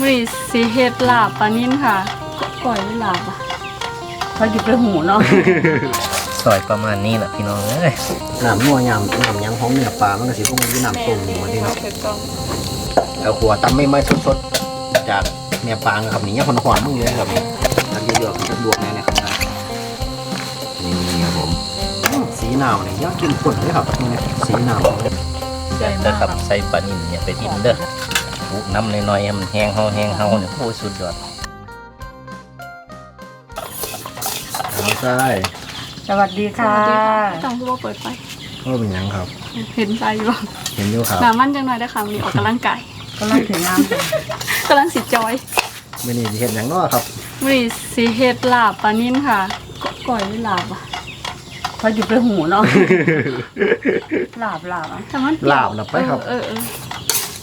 มื้อนี้สิเฮ็ดลาบปลานิ่นค่ะก่อยหรือลาบอะเขาหยิบไปหูเนาะ ซอยประมาณนี้แหละพี่น้องเอ้ยน้ำนัวยำน้ำหยังของเนื้อปลา มันก็สิพวกมันอยู่น้ำต้มนี่มันนี่เนาะเอาหัวตำไม่ไม่สดๆ จากเนื้อปลาครับนี่ยังคนหวานมึงเลยครับนี่อันเยอะๆสะดวกแน่เลยครับนะนี่ครับผมอื้อสีหนาวนี่ยอดกินผลเลยครับนี่นะสีหนาวเลยเด้อครับใส่ปลานิ่มเนี่ยไปทิมเด้อ บุน้ำน้อยๆให้มันแห้งเฮาแห้งเฮาเนี่ยโอ้ยสุดยอดไม่ใช่สวัสดีค่ะต้องคือว่าเปิดไฟว่าเป็นหยังครับ เห็นใจอยู่บ่เห็นอยู่ครับหนามันจังหน่อยได้อค่ะมีออกกำลังกายก็ลังถึงน้ำจ้ะกำลังสิจอยไม่นี่สิเห็นหยังเนาะครับมื้อนี้สิเฮ็ดลาบปลานิ่นค่ะก่อยหรือลาบอะเขาหยิบไปหูเนาะลาบลาบอะแต่มันเปรี้ยวลาบน่ะไปครับ เออเออ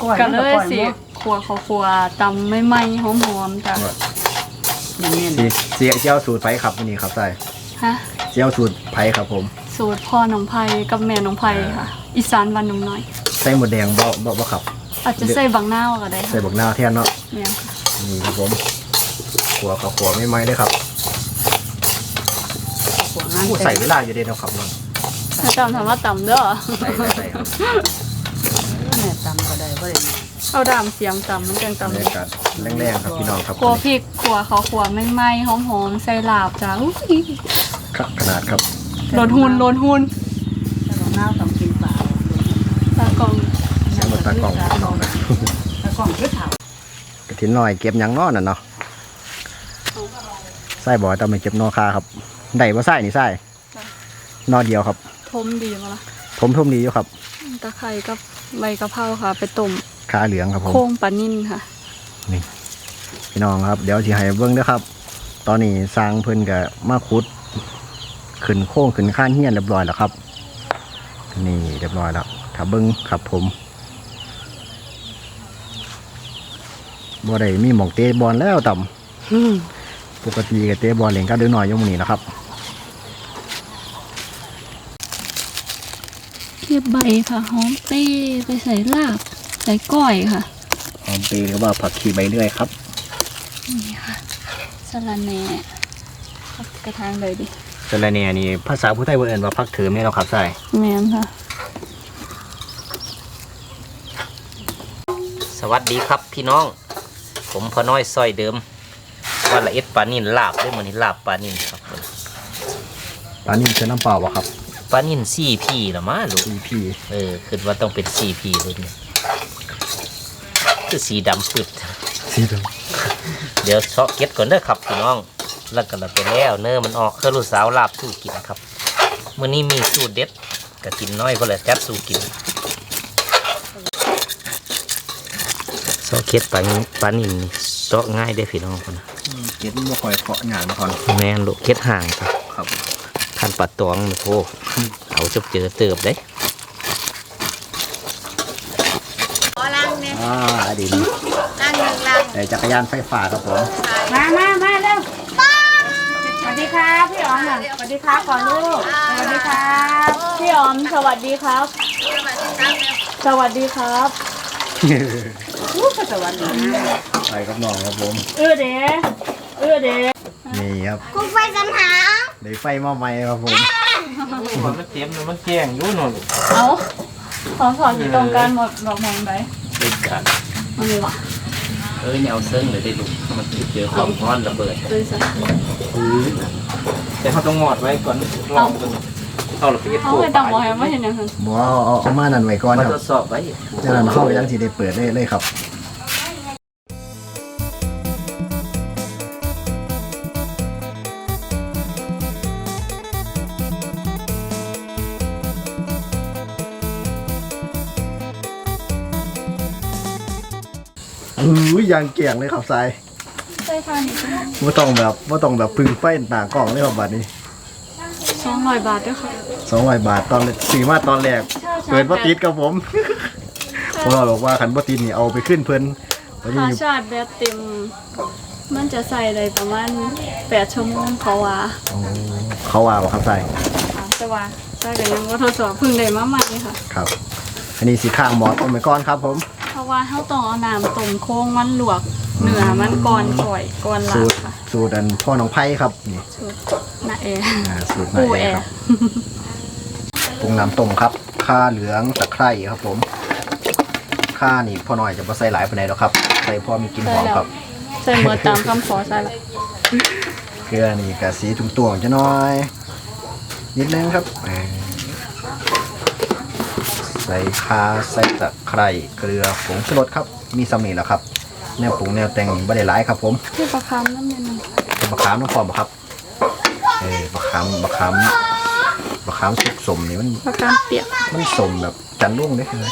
ก้อยก็มันเลก็ยก้อยสิเนาะ ครัวเขาครัวตำไม่ไหม้หอมๆจ้ะอย่างนี้สีเสียเจียวสูตรไผ่ครับวันนี้ครับใส่ฮะเจียวสูตรไผ่ครับผม สูตรพ่อน้องไผ่กับแม่น้องไผ่ค่ะ อีสานวันหนุ่มน้อย ใส่หมดแดงบ่บ่บ่ครับ อาจจะใส่บางนาวก็ได้ใส่ค่ะบักนาวแทนเนาะแม่นค่ะนี่ครับผมขัวกับขัวไม่ไหม้ได้อครับหัวงานพูดใส่เวลาอยู่เด้เนาะครับน้องถ้าจำถามว่าตำเด้อใส่ใส่ครับแม่ตำก็ได้ก็ได้ เอาดามเสียมตำมันจังบรตำรยากาศแรงๆครับพี่น้องครับครัวพริกครัวเขาครัวไม่ไหม้หอมๆใส่ลาบจ้ะอุ้ยครับขนาดครับโลดหุนโลดหุนถ้าเราหน้าต้องกินปลาตากล่องเสียงรถตากล้องพี่น้องนะตะกล่องคือเถากระถินหน่อยเก็บหยังนอน่ะเนาะไส้บ่อยต้องไปเก็บนอคาครับได้บ่ไส้นี่ไส้นอเดียวครับ ทมดีมาละผมทุ่มดีอยู่ครับ ตะไคร้กับใบกะเพราค่ะ ไปต้ม ขาเหลืองครับผมโค้งปลานิ่นค่ะพี่น้องครับ เดี๋ยวสิให้เบิ่งเด้อครับ ตอนนี้สร้างเพิ่นก็มาขุด ขึ้นโค้งขึ้นข้านเฮียนเรียบร้อยแล้วครับ นี่เรียบร้อยแล้วถ้าเบิ่งครับผมบ่ได้มีหมองเตะบอลแล้วต่ำปกติก็เตะบอลเล่นก็เดือน้อยอยู่หมื้นี้นะครับเก็บใบค่ะหอมเต้ไปใส่ลาบ ใส่ก้อยค่ะหอมปีหรือว่าผักชีใบเลื่อยครับ นี่ค่ะสะระแหน่เอากระทางเลยดิสะระแหน่นี่ภาษาผู้ไทยเอิ้นว่าผักเถิมนี่เนาะครับใช่แมนค่ะ สวัสดีครับพี่น้อง ผมพอน้อยซอยเดิมว่าละเอ็ดปลานิ่นลาบด้วยมันนี่ลาบปลานิ่นครับผมปลานิ่มเชิญน้ำเปล่าบ่ครับปลานิ่นสี่พี่ละมาลูกอีพีเออคิดว่าต้องเป็นสี่พี่เลยเนี่ย คือสีดำปึดสีดเดี๋ยวเชาะเก็ดก่อนเด้อครับพี่น้อง แล้วก็เราไปแล้วเนื้อมันออกคือลูกสาวลาบสู้กินครับมื้อนี้มีสูตรเด็ดกะกินน้อยก็เลยจัดสู้กินเชาะเก็ดปลานินปลานินนี่เชาะง่ายได้อพี่น้องคนนะำเก็ดมันบ่ค่อยเพาะหยาดนะครับแม่นลูกเก็ดห่างครับครับคันปัดตองนะโทเอาจบเจอเติบได้ อ่าดีนี่แต่จักรยานไฟฟ้าครับผมมามามาเร็วสวัสดีครับพี่อ๋อมน่ะสวัสดีครับก่อนลูกสวัสดีครับพี่ออมสวัสดีครับ สวัสดีครับลูกก็สวัสดีไปกับน้องครับผม เออเด้เออเด้นี่ครับกูไฟสัญหาได้ไฟมาใหม่ครับผมมันเต็มมันแจ้งอยู่นนเอาขอสอนอยู่ตรงกันหมดดอกมองไหนเป็นการ มันมีวะเอ้ยเนี่ยเอาเซิงเลยได้ลูกมันเจอความร้อนระเบิดเลยสิแต่เขาต้องงอดไว้ก่อนลองกันเอาเราไปเก็บเขาโป๊เคยตำบอกให้ไม่เห็นยังไงบ่เอาเอาเอามานั่นไว้ก่อนมาคทรับดสอบไว้จากนั้นเข้าไปยังสิได้เปิดได้เลยครับ อยยางเกี่ยงเลยครับทรายใช่ค่ะนี่ว่ต้องแบบว่ต้องแบบพึ่งไฟหน้ากล้องเลยครับบัดนี้สองร้อยบาทด้วยค่ะสองร้อยบาทตอนซื้อมาตอนแรกเปิดบ่ติดครับผมเพราะว่าบอกว่าคันบ่ติดนี่เอาไปขึ้นเพิ่นวันค่าชาร์จแบตเต็ม มันจะใส่อะได้ประมาณแปดชั่วโมงเขาว่าเขาว่าบ่ครับทรายค่ะว่าใช่ก็ยังว่าทดสอบพึ่งได้มาใหม่ค่ะ ครับ อันนี้สีข้างหมอต้มไปก่อนครับผมะว่าเขาต้องเอาน้ำต้มโค้งมันลวกเนื้อมันก่อนก่อยก่อนลาสูบตรค่ะสูตรอันพ่อน้องไผ่ครับนี่สูตรนาแอร์อ่าสูตรปูไหนแอครัร์บปรุงน้ำต้มครับข่าเหลืองตะไคร้ครับผมข่านี่พ่อน้อยจะบ่ใส่หลายปานใดหรอกครับใส่พอมีกลิ่นหอมครับ ใส่หมดตามคำขอใส่ละเกลือนี่กะสีตุ่มตวงๆจะน้อย นิดนึงครับเออใส่ข่าใส่ตะไคร้เกลือผงชูรสครับ มีสำนีแล้วครับ แนวปรุงแนวแต่งบ่ได้หลายครับ ผมที่ประคำน้ำเย็นหนึ่งเป็นมะขามน้ำพร้อมบ่ครับเออมะขามมะขามมะขามสุกสมนี่มันประคำเปียกมันสมแบบจันร่วงเด้ใช่ไหม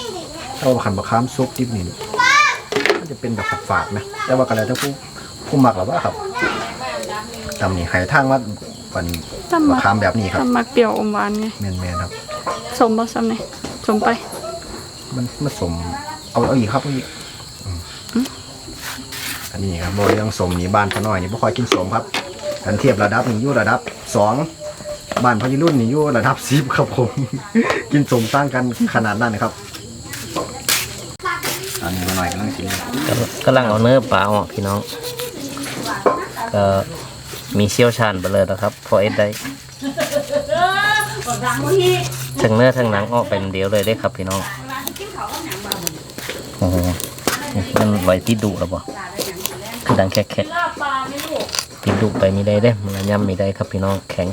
ถ้าว่าขันมะขามซุกดิบนี่มันจะเป็นแบบฝาดๆนะแต่ว่ากันแล้วถ้าผู้ผู้หมักหรือว่าครับตำนี่ไข่ทางว่าเป็นตำมะมักขามแบบนี้ครับตำมักเปรี้ยวอมหวานไงแมนๆครับสมบ่ซ้ำเนี่ยสมไป มันมันสม เอาเอาอีกครับเอาอีกอืมอันนี้ครับโบเรื่องสมนี่บ้านพอน้อยนี่พ่ค่อยกินสมครับกันเทียบระดับนี่อยู่ระดับสองบ้านพอรุ่นนี่อยู่ระดับสิบครับผม กินสมตั้งกันขนาดนั้นนะครับอันนี้พอน้อยกำลังกินก็กำลังเอาเนื้อปลาออกพี่น้องก็มีเชี่ยวชาญไปเลยนะครับพอเอ็ดได้ทั้งเนื้อทั้งหนังออกเป็นเดียวเลยได้ครับพี่น้อง โอ้โหมันไหวที่ดุหรือเปล่คือดังแค่แค่ที่ดุไปมีได้เด้มันย่ำมีได้ครับพี่น้องแข็ง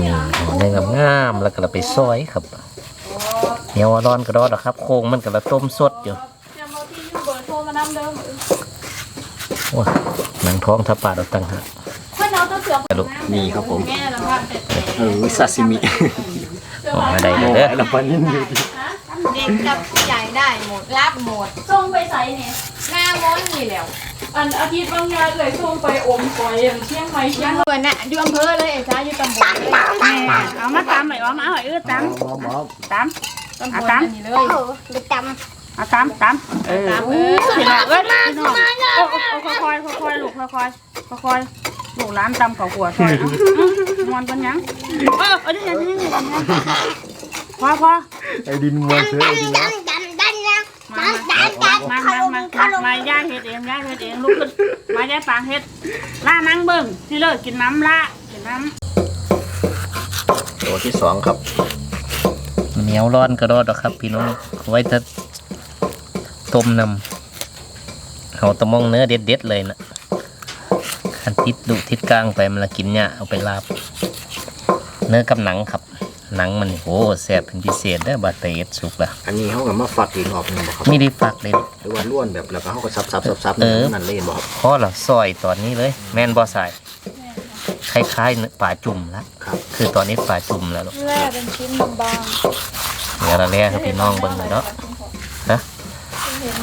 นี่เอาได้งามๆแล้วก็เราไปซอยครับเนียวร้อนกระดอดหรอกครับ โค้งมันก็ละต้มสดอยู่อย่ามาที่ยูเบอร์โอ้หนังท้องทับปาดเอาตั้งหาก กระดูกนี่ครับผมแม่แล้วว่าเป็ดเออซาซิมิออกมาได้เลยเด้อแล้วปลานิ่มอยู่ดีเด็กกับผู้ใหญ่ได้หมดรับหมดส่งไปใส่เนี่ยหน้าม้อนนี่แล้วอันอาทิตย์บางงานเลยส่งไปอมก๋อยอย่างเชียงใหม่เชียยังงเงินน่ะอยู่อำเภอเลยไอ้จ้าอยู่ตำบลเลยเอามาตำหน่อยว่ามาเอาไอ้เอื้อตหมอหมอำตำตำบเอาลตำนี่เลยเอาตำตำเออพี่น้องเอ้ยพี่น้องโอ้โอ้ค่อยๆค่อยๆลูกค่อยๆค่อยๆ ลูกร้านตำข้าวหัวซอยนะมวนกันยังเออเออเดี๋ยวเดี๋ยวเดี๋ยวเดี๋ยวพอพอไอ้ดินมวนเสือไอ้ดินนะมามามามามามาย่าเฮ็ดเองย่าเฮ็ดเองลูกขึ้นมาย่าปางเฮ็ดล่านั่งเบิ่งที่เลิกกินน้ำละกินน้ำตัวที่สองครับเหนียวร้อนกระดอดหรอกครับพี่น้องเอาไว้จะต้มนำเอาตะมองเนื้อเด็ดๆเลยนะ คันติดดุทิดกลางไปมันละกินเนี่ยเอาไปลาบ เนื้อกับหนังครับ หนังมันนี่โอ้แซ่บเป็นพิเศษได้อบาดไปเอ็ดสุกละอันนี้เขากับมาฝักอีกรอบหนึงบ่ครับไม่ได้ฝักเลยหรือว่าล้วนแบบแล้วก็เขาก็ซับซับซับซับเออนั่นเลยบ่ครับพอละซอยตอนนี้เลย แม่นบอสายคล้ายๆเนื้อปลาจุ่มละครับคือตอนนี้ปลาจุ่มแล้วลูกแร่เป็นชิ้นบางเดี๋ยวเราแล่ให้พี่น้องเบิ่งหน่อยเนาะฮะ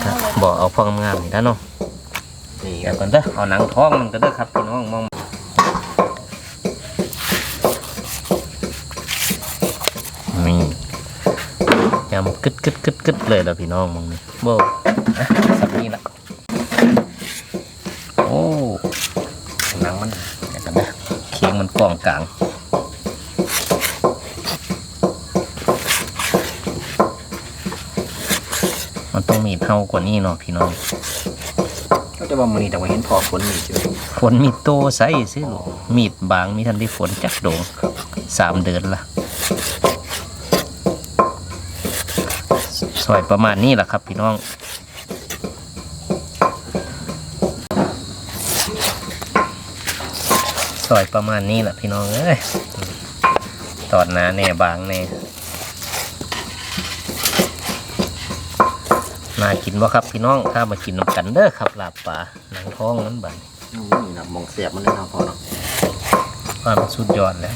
ครับบอกเอาพองามๆนี่นะเนาะ นี่คเดี๋รัยวบก่อนเด้อเอาหนังท้องมันก็เด้อครับพี่น้องมองนี่ยำกึดกึดกึดกึดเลยแล้วพี่น้องมองนี่โบอะสับนี่ละโอ้หนังมันเดี๋ยวกันนะเคียงมันกล้องกลางมันต้องมีเท่ากว่านี้เนาะพี่น้อง ก็จะว่ามื้อนี้แต่ว่าเห็นพอฝนนี่จ้ะฝนมีโตใส่สิลูกมีดบางมีทันได้ฝนจักโดงสามเดือนละซอยประมาณนี้แหละครับ พี่น้องซอยประมาณนี้แหละพี่น้องเอ้ยตอดหนาแน่บางแน่ น่ากินวะครับพี่น้องถ้ามากินน้ำกันเด้อครับลาบป่าหนังท้องนั้นบานนี่นะมองเสียบมันเลยเนาะพอเนาะว่ามันสุดยอดแล้ว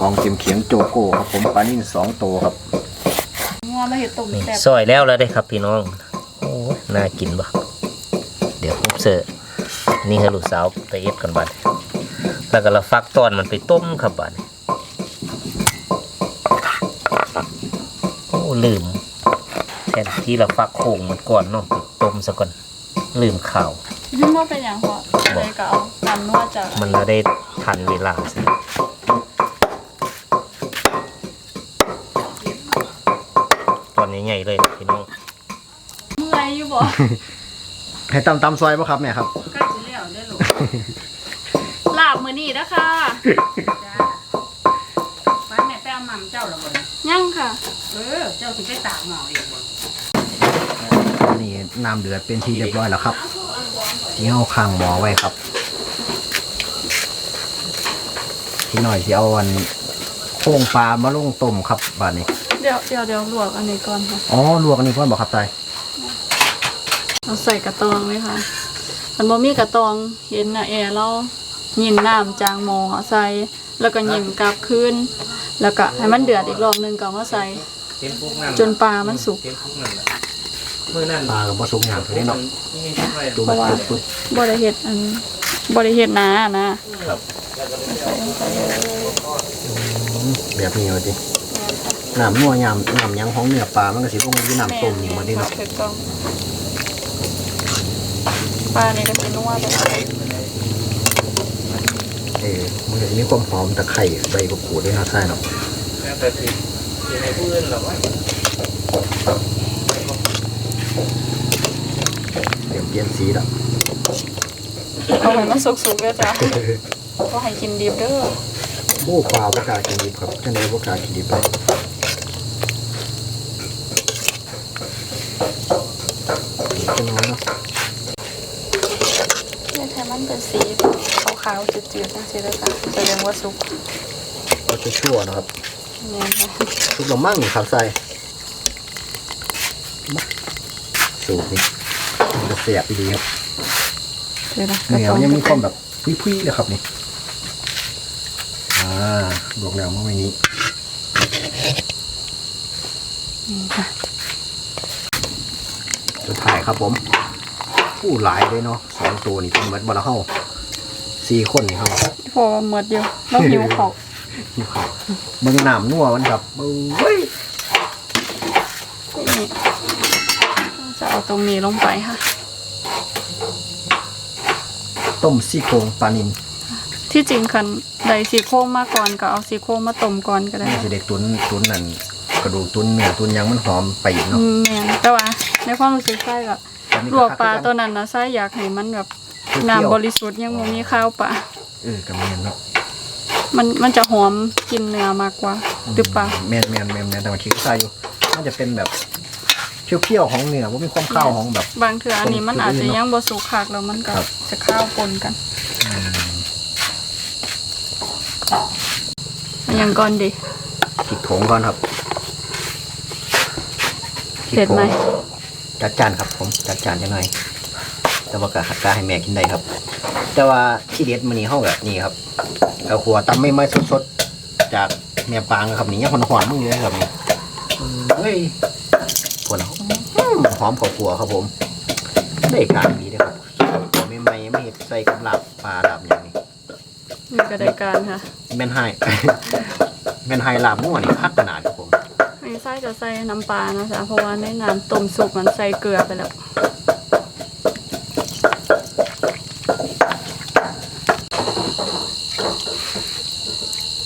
กองเขียมเขียงโจโก้ครับผมปลานิ่มสองตัวครับๆงัวมาเห็ดตุ่มนี่แซ่บซอยแล้วแล้วได้ครับพี่น้องโอ้ยน่ากินปะเดี๋ยวผมเสิร์ฟนี่ให้ลูกสาวไปเอ็ดกันบัดแล้วก็เราฟักตอนมันไปต้มครับบัดโลืมแทนที่เราฟักโค้งมันก่อนเนาะไปต้มซะก่อนลืมข่าวยิ่งว่าเป็นอย่างพอเลยก็เอาตำนวดจากมันเราได้ทันเวลาสิอนใหญ่ๆเลยพี่น้องเมื่อยอยู่บ่ให้ตำตำซอยป่ะครับแม่ครับใกล้จะเลี้ยวได้หรอลาบมื้อนี้นะคะ เออ เจ้าสิไปตากหม้อเองบ่นี่น้ำเดือดเป็นที่เรียบร้อยแล้วครับที่เอาข้างหมอไว้ครับ ที่หน่อยที่เอาอันโค้งปลามาลงต้มครับบาดนี้ เดี๋ยวเดี๋ยวเดี๋ยวลวกอันนี้ก่อนค่ะ อ๋อลวกอันนี้พ่อนบอกครับใจเราใส่กระตองเลยค่ะ มันบ่มีกระตองเห็นนะแอร์เรายินน้ำจางหมอใส่แล้วก็ยิงกลับคืนแล้วก็ให้มันเดือดอีกรอบหนึงก็เอามาใส่ เต็มพุกนั่นจนปลามันสุก เต็มพุกนั่นแหละมือนั่นปลากับผสมอย่างตัวนี้เนาะนี่ทำไมตัวมันปุ๊บปุ๊บบ่ได้เฮ็ดอันบ่ได้เฮ็ดนานะแบบนี้เลยดิน้ำนัวยำน้ำยังของเนื้อปลา มันก็สิลงอยู่น้ำต้มนี่หมันดิเนาะถูกต้องปลานี่ก็สินัวไปแล้วเออมันก็จะมีความหอมตะไคร้ใบกระปูดด้วยนะใช่เนาะแต่ที่ ที่ให้ผู้อื่นหรอกว่าเดี๋ยวเปลี่ยนสีแล้วเอาให้มันสุกๆเด้อจ้ะบ่ให้กินดิบเด้อโอ้ปลาประกล้ากินดิบครับท่านใดประกล้ากินดิบไปจะน้อยเนาะเนี่ยถ้ามันเป็นสีขาวๆจืดๆจังซี่เด้อจ้ะแสดงว่าสุกเราจะชั่วนะครับแม่นค่ะ ทุกเรามั่งนี่ครับใส่มาสูตรนี่มันจะเสียบดีครับเดี๋ยวนะเนื้อมันยังมีความแบบพุ้ยๆเลยครับนี่อ่าลวกแล้วเมื่อไว้นี้สุดท้ายครับผมผู้หลายเลยเนาะสองตัวนี่เป็นเหมือนบอลเฮาสี่คนนี่ครับพอหมดอยู่แล้วหิวข้าวนี่ครับ มึงน้ำนัวมันครับเฮ้ยนี่จะเอาตรงนี้ลงไปค่ะ ต้มซี่โครงปลานินที่จริงคันใดสีโครงมาก่อนก็เอาสีโครงมาต้มก่อนก็ได้นี่จะได้ตุนตุนนั่นกระดูกตุนเนื้อตุนหยังมันหอมไปอีกเนาะ อืมแม่นแต่ว่าในความรู้สึกไส้ก็ลวกปลาตัวนั้นนะไส้อยากให้มันแบบน้ำบริสุทธิ์ยังบ่มีข้าวปลา เออกระเมียนเนาะ มันมันจะหอมกลินเนื้อมากกว่าหรือเปล่าแมนแมนแมนแมนแต่ว่าคิดใส่อยู่มันจะเป็นแบบเปรี้ยวๆของเนื้อว่ามีความข้าวของแบบ บางเทื่ออันนี้มันอาจจะยังบ่สุกคักแล้วมันก็ครับ จะข้าวปนกันอันยังก่อนดิ พริกโถงก่อนครับพริกเผ็ดไหมโถงจัดจานครับผมจัดจานจะหน่อย แต่ว่ากะหักกาให้แม่กินได้ครับ แต่ว่าที่เด็ดมันนี่เฮาแบบนี้ครับ เอาขัวตำไม่ไม้สดๆ จากแม่ปางครับนี่ยังหอนๆมึงอยู่เลยครับนี่เฮ้ยปวดหอมข้าวขัวครับผม ได้การดีเลยครับขัวไม่ไม่ไม่เห็ดใส่กับลาบปลาลาบอย่างนี้นี่ก็ได้การค่ะแม่นไฮแม่นไฮลาบมั่วนี่พักขนาดครับผมอันนี้ไส้จะใส่น้ำปลานะจ๊ะเพราะว่าในน้ำต้มสุกมันใส่เกลือไปแล้ว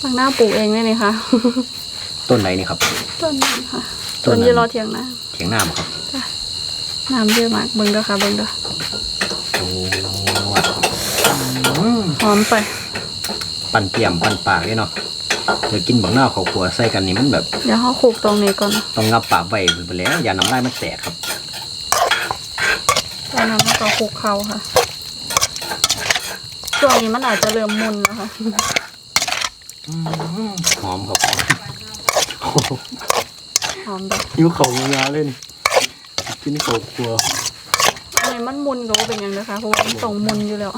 ทางหน้าปลูกเองเลยนี่ค่ะ ต้นไหนนี่ครับ ต้นนั้นค่ะ ต้ต้นนนั้น ยี่รอเทียงนาเถียงหน้าบ่ครับน้ำเยอะมากเบิ่งเด้อค่ะเบิ่งเด้อโอ้หอมไปปั่นเปี่ยมปั่นปากเลยเนาะเธอกินบักหน้าวข้าวขัวใส่กันนี่มันแบบเดี๋ยวเขาคลุกตรงนี้ก่อนต้องงับปากไว้ไปแล้วอย่าน้ำลายมันแตกครับตอนนั้นก็คลุกเขาค่ะช่วงนี้มันอาจจะเริ่มมุนแล้วค่ะ หอมครับหอมแบบยิ้วเขางาเล่นกินข้าวขัวอันนี้มันมุนก็บ่เป็นหยังนะคะเพราะว่ามันต้องมุนอยู่แล้ว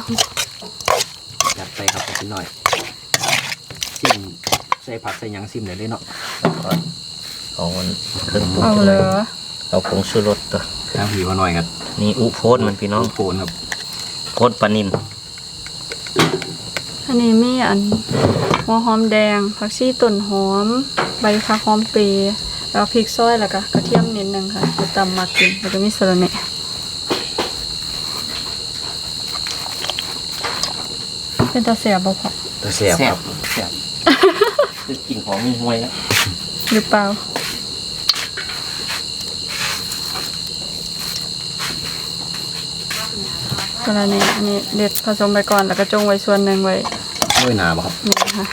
ยัดไปครับกินหน่อยซิมใส่ผักใส่หยังซิมเลยเลยเนาะเอามันเครื่องปรุงเอาเลยเอาผงชูรสตัวน้ำผีมาหน่อยครับนี่อุโพนมันพี่น้องโฟนครับโพนปลานินันนี้มีอันหัวหอมแดง ผักชีต้นหอม ใบฟักหอมเปีแล้วพริกซอยแล้วก็กระเทียมนิดนึงค่ะจะตำมากินแล้วก็มีสลัดเนี่ยเป็นตาเสียบบ่พอตาเสียบครับเสียบจะกินของมีห้วยแล้วหรือเปล่าก็แล้วนี่นี่เด็ดผสมไปก่อนแล้วก็จงไว้ส่วนหนึ่งไว้ ด้วยหนาบ่ครับนี่ค่ะ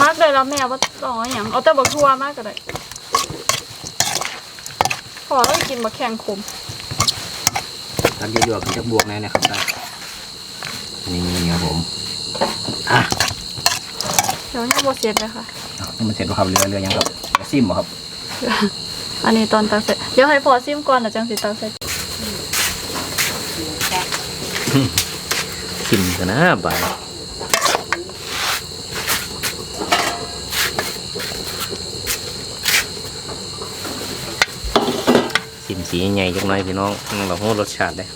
พักเลยแล้วแม่ว่าต่ออหย่างเอาแต่บักทั่วมากก็ได้พอแล้วกินบักแข็งขมตักเยอะๆกันจะบวกแน่เนี่ยครับได้นี่ครับผมอะเดี๋ยวยังบ่เสร็จเลยค่ะนี่มันเสร็จแล้วครับเรือเรือยังครับเรือซิมบ่ครับ อันนี้ตอนตักเสร็จเดี๋ยวให้พอซิมก่อนแล้วจังสิตักเสร็จ ชิมกันนะบ่ายชิมสีใหญ่จังหน่อยพี่น้องเราหูรสชาติเลย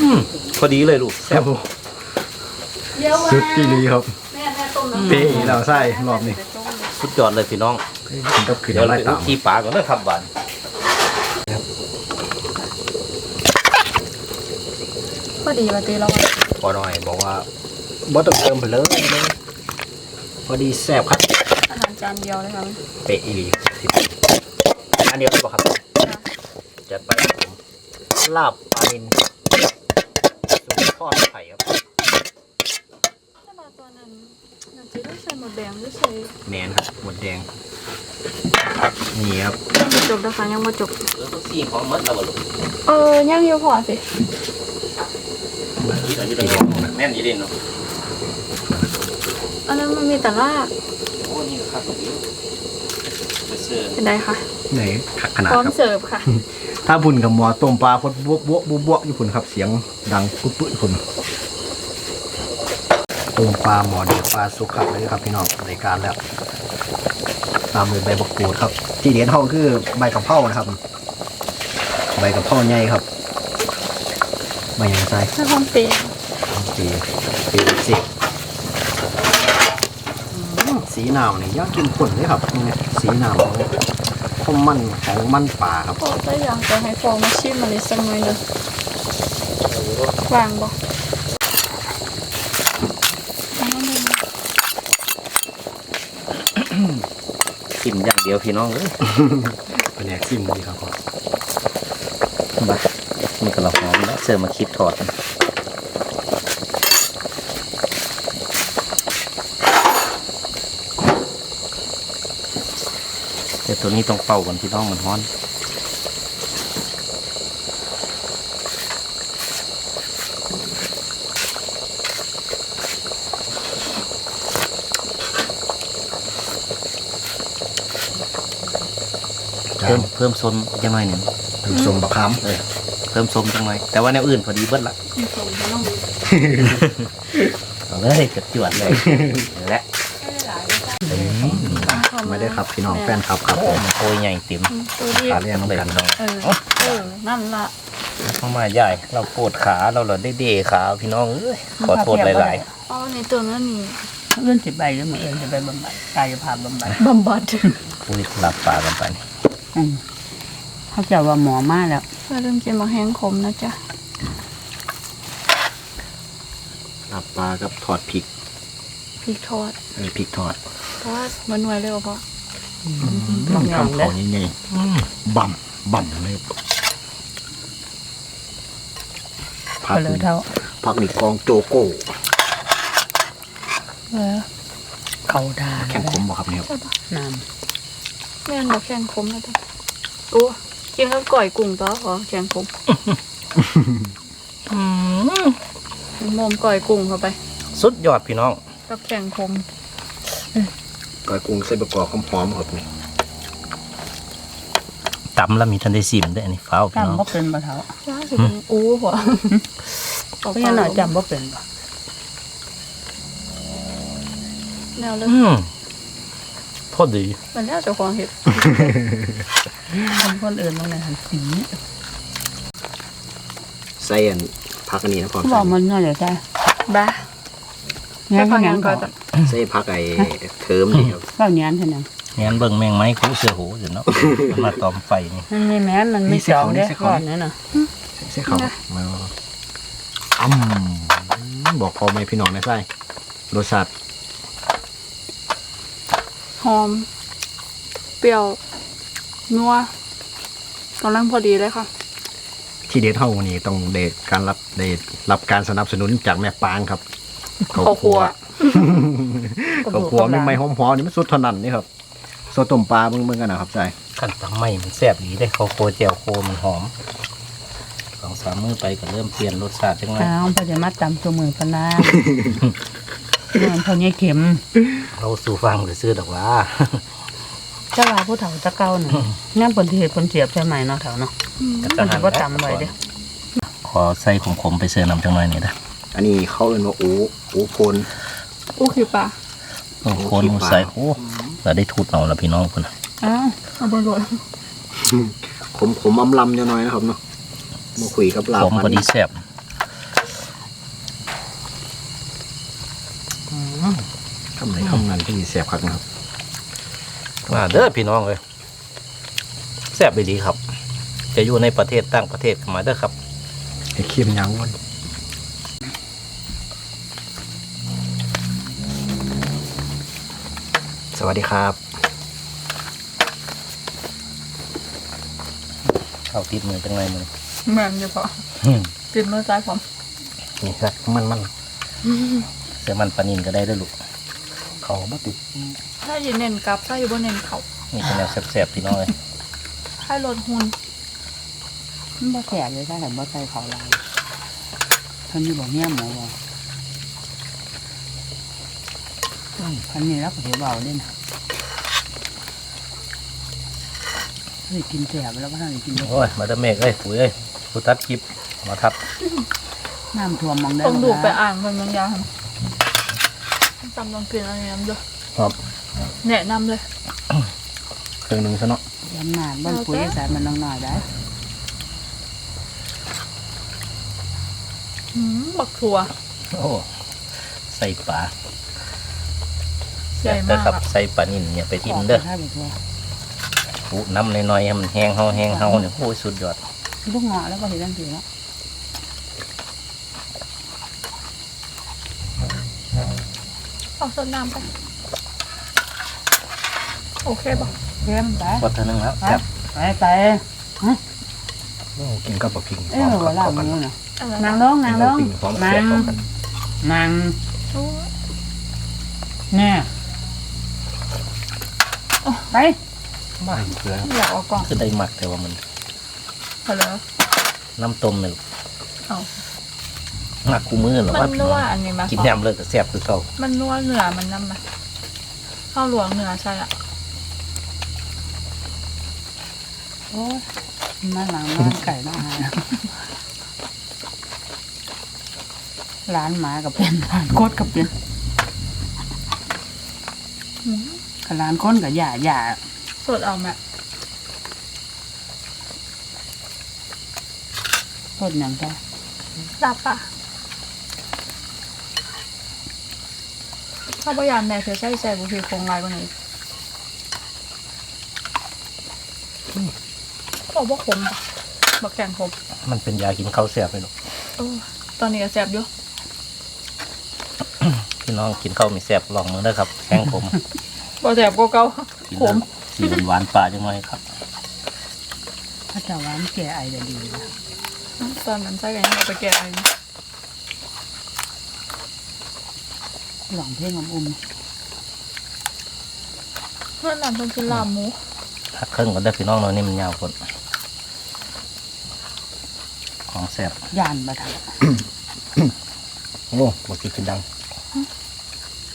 อืมพอดีเลยลูกแซ่บสุดที่ดีครับแม่แม่ต้มน้ำเป๊ะเราใส่รอบนี้ สุดยอดเลยพี่น้องถึงกับขึ้นเดี๋ยวอะไรไปตามขี้ปลาก่อนเลยครับหวานพอดีว่าตีเราอะพอหน่อยบอกว่าบ่ต้องเติมไปเลยพอดีแซ่บครับ อาหารจานเดียวเลยค่ะเป๊ะอีหลีอันเดียวบ่ครับจัดไปครับผมลาบปลานินสูตรทอดไข่ครับถ้ามาตอนนั้ นน่าจะได้ใส่หมดแดงหรือใส่แมนครับหมดแดงนี่ครับยังบ่จบนะคะยังบ่จบเออสี่ของมดแล้วบ่ลูกเออยังอยู่พอสิแม่นอยี่เด่นเนาะอันนั้นมันมีแต่รากโอ้นี่ครับผมไปเสิร์ฟเป็นไงคะไหนขักขนาดพร้อมครับเสิร์ฟค่ะถ้าพุ่นกับหมอต้มปลาพดบวบบวบบวบบวบอยู่พุ่นครับเสียงดังปุ๊บปุ๊บพุ่นต้ม ปลาหมอเดียวปลาสุกครับเลยครับพี่น้องรายการแล้วตามด้วยใบบักกูดครับ ที่เด็ดเท่าคือใบกะเพรานะครับ ใบกะเพราใหญ่ครับใบยังไงถ้าความเปรี้ยวสีสีสิอืมสีหนาวนี่ยอดกินผลเลยครับนี่สีหนาวข้มมันของมันป่าครับพอได้ยังจะให้ฟองมาชิมมันอีกสักหน่อยหนึงวางบ่เอามาหนึ่ง ชิมอย่างเดียวพี่น้องเอ้ยเป็นแอกซิมดีครับพ่อบัดมันก็ละหอมแล้วเสิร์ฟมาคิดถอดแต่ตัวนี้ต้องเป่าก่อนพี่น้องมันฮ้อน เพิ่นมเพิ่มส้มจังหน่อยหนึ่งน้ำส้มบะขามเออเพิ่มส้มจังหน่อยแต่ว่าแนวอื่นพอดีเบิดละ มีผงให้น้องเอาเลยกระจวดเลยและไม่ได้ครับพี่น้องแฟนครับครับผมโอ้ยใหญ่เต็มตัวนี้ขาเรียนน้ำกันน้องเออเออนั่นละเข้ามาใหญ่ เราปวดขาเราเราได้เดขาพี่น้องเอ้ยขอโทษหลายอ๋อนี่ตัวนั้นนี่เรื่องสิบใบหรือมือเอิญจะไปบำบัดกายภาพบำบัดบำบัดๆอุ้ยหลับปากกันไปอืม เขาจะว่าหมอมาแล้วเพื่อเริ่มกินมาแห้งขมนะจ๊ะลาบปลากับทอดพริกพริกทอดเออพริกทอดเพราะว่ามันหน่วยเร็วเพราะบางอย่างทำเด้เขาอใหญ่ๆบ่ำบ่ำเลยผัก็กเลยเท่าผักนี่กองโจโก้เออเขาดาแข็งขมบ่ครับเนี่ยครับน้ แม่นบอกแข็งขมนะจ๊ะโอ้กินกับก่อยกุ้งต่อพอแข็งขมมอมก่อยกุ้งเข้าไปสุดยอดพี่น้องกับแข็งขมก้อยกุ้งใส่ประกอบหอมๆครับนี่ตำแล้วมีทันได้ซิมด้วยอันนี้ฟ้าวำพี่น้องจำบ่เป็นบ่เท่าย่าสิเป็นอู้หัวเพราะงั้นหน่อยจำบ่เป็นบ่แนวเลยอืม พอดี มันแล้วเจะของเห็ดคนคนอื่นตรงไหนหันสีใส่อันผักอันนี้นะพ่อเขาบอกมันน่าจะใช่บ้างั้นฟัก็งงั้ยังนก่ก็อนจ้ะใส่ผักไอ้เทิมนี่ครับเล่านี้เท่านั้นงั้นเบิ่งแมงไม้คู่เสือหูสิเนาะมาตอมไฟนี่มันไม่แม้นมันไม่สองเด้อก่อนนั่นน่ะใส่เขามาอ้ำบอกพอไหมพี่น้องนะใส่รสชาติ หอม เปรี้ยวนัวกำลังพอดีเลยค่ะ ที่เด็ดเท่านี้ต้องเดทการรับเดทรับการสนับสนุนจากแม่ปางครับข้าวคั่วข้าวคั่วไม่ไม่หอมๆนี่มันสุดเท่านั้นนี่ครับสดต้มปลาเบิ่งๆกันนะครับใช่ขั้นตำไม่มันแซ่บดีได้ข้าวโคเจียวโคมันหอมสองสามมือไปก็เริ่มเปลี่ยนรสชาติจังเลยอ้าวพอจะมาตำตัวมือปะนา มันเท่านี้เข็มเราสู่ฟังหรือซื้อดอกว่าเจ้าว่าผู้เฒ่าตะเก้าน่ะงานผลที่เหตุผลเสียบใช่ไหมเนาะเฒ่าเนาะมันถือว่าตำไว้เด้อขอใส่ขมๆไปเสือน้ำจังหน่อยนี่นะอันนี้เขาเอิ้นว่าอูอูโคนอู้คือปลาโอ้โคนใส่โอ้เราได้ทูดเอาแล้วพี่น้องคนน่ะอ้าวเอาบนรถขมขมอำลำจะน้อยนะครับเนาะมาคุยกับลาบผมพอดีแซ่บำไหนคำนั้นที่มีเสียบครับนะครับมาเด้อพี่น้องเลยแซ่บไปดีครับ จะอยู่ในประเทศต่างประเทศก็มาเด้อครับไอ้เค็มยังวนสวัสดีครับเข้าติดมือจังไรมือแม่นจะพออืมติดมือซ้ายผมนี่ครับมันมันเสือมันปลานินก็ได้เด้วยลูก เขาบ่ติดถ้าอยู่เน้นกลับถ้าอยู่บนเน้นเขานี่เป็นแนวแซ่บๆพี่น้องเลยให้ลดหุ่นมันบ่แสบเลยถ้าเห็นบ่ใส่เขาลายเพิ่นอยู่บ่เมียหมูบ่อืมพันนี้แล้วก็เดี๋ยวเบาเล่นนะเฮ้ยกินแสบแล้วก็ท่านได้กินโอ้ยมาเด้อเมฆเอ้ยปุ๋ยเอ้ยผู้ตัดคลิปมาทับน้ำท่วมมองได้ต้องดูไปบ่ล่ะอ่านคนบางอย่างจำต้องกินอะไรน้ำด้วยครับแนะนำเลยเครื่องหนึ่งซะเนาะยำนาดบ้านปุ๋ยสายมันน้องหน่อยได้หืมบักถั่ว โอ้ใส่ปลาใหญ่เด้อมากครับอะใส่ปลานินเนี่ยไปทิมเด้อถ้าไปทั่วปุ๊น้ำน้อยๆให้มันแห้งเฮาแห้งเฮาเนี่ยโอ้ยสุดยอดลูกเงาะแล้วก็เห็นทันทีแล้ว เอาสดน้ำไป โอเคป่ะเข้มไปวัดเท่านึงแล้วไปครับไปไปโอ้กินกับปลาพิงเอ้ยหัวลาบกันมือเนี่ยอะไรนานะงลงนางลงปิ้งพร้อมนาแซ่บงพร้อมกันนางโอ้ยแน่ไปบ้าเพื่ออยากเออกกล่องคือได้หมักแต่ว่ามันพอแล้วน้ำต้มเนี่ยลูกเอาห มักคู่มือหรอมัว่านพี่นัน้วองอันนี้มากินยำเลยก็แซ่บคือเก่ามันนัวเนื้อมันน้ำมาข้าวหลวงเนื้อใช่ละโอ้ยมาหลังร้านไก่มาหาร้านหมากับเป็นร้านโคตรกับเป็นหืมกับร้านก้นกับหย่าหย่าสดเอาแม่โคตรอย่างก็รับป่ะ ข้าวพยานแม่เธอใส่ใส่บุฟเฟ่ต์โครงลายกว่านี้บอกว่าขมปะบอกแกงขมมันเป็นยากินข้าวแซ่บเลยลูกโอ้ตอนนี้ก็แสบอยู่พี่น้องกินข้าวมีแซ่บลองมือเด้อครับแห้งผมบ่แสบก็เก่ากินขมสีหวานๆปลาจังเลยครับพระเจ้าหวานแก่ไอจะดีนะตอนนั้นใส่กันยังเอาไปแกะเอ หลองเพลงอมอุ้มเพื่อนนั้นเป็นคือลาบหมูหักเครื่องก็ได้อพี่น้องเนาะนี่มันยาวคนของแซ่บยานมาทางโอ้บอกกินคือดัง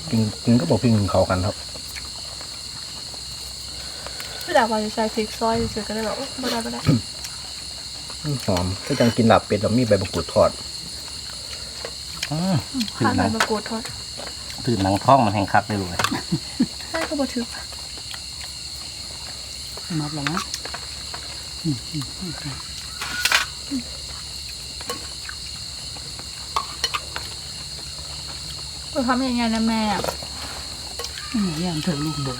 กินกินก็บอกพิงเขากันครับไม่ได้ว่าจะใช้พริกซอยเฉยๆก็ได้แบบโอ้ไม่ได้ไม่ได้หอมก็จังกินหลับเป็ดแล้วมีใบมะกรูดทอดอืมตื่ข้านวหนัใบงมะกรูดทอด ตื่นหนังท้องมันแห้งคักเลยลูกเอ้ยใช่ก็บ่ถึกมัดแล้วนะก็ทำยังไงนะแม่นี่ยังเธอลูกเบื่อ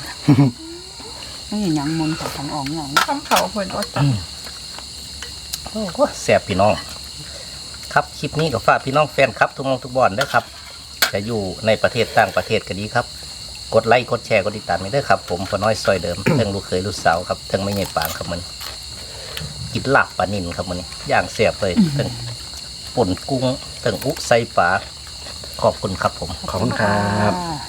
ไม่เห็นยังมนต์ของของอ่องอ่องทำเขาเพิ่นอดจับโอ้โหแซ่บพี่น้อง ครับคลิปนี้ก็ฝากพี่น้องแฟนครับ ทุกหมองทุกบอนเด้อครับ จะอยู่ในประเทศต่างประเทศก็ดีครับ กดไลค์กดแชร์กดติดตามไม่ได้อครับ ผมพอน้อยซอยเดิม เทิงลูกเคยลูกสาวครับเทิงไม่ใหญ่ปางครับมันกินลาบปลานินครับมันย่างเสียบเลยเทิงป่นกุ้งเทิงอุไซปลาขอบคุณครับผมขอบคุณครับอ่า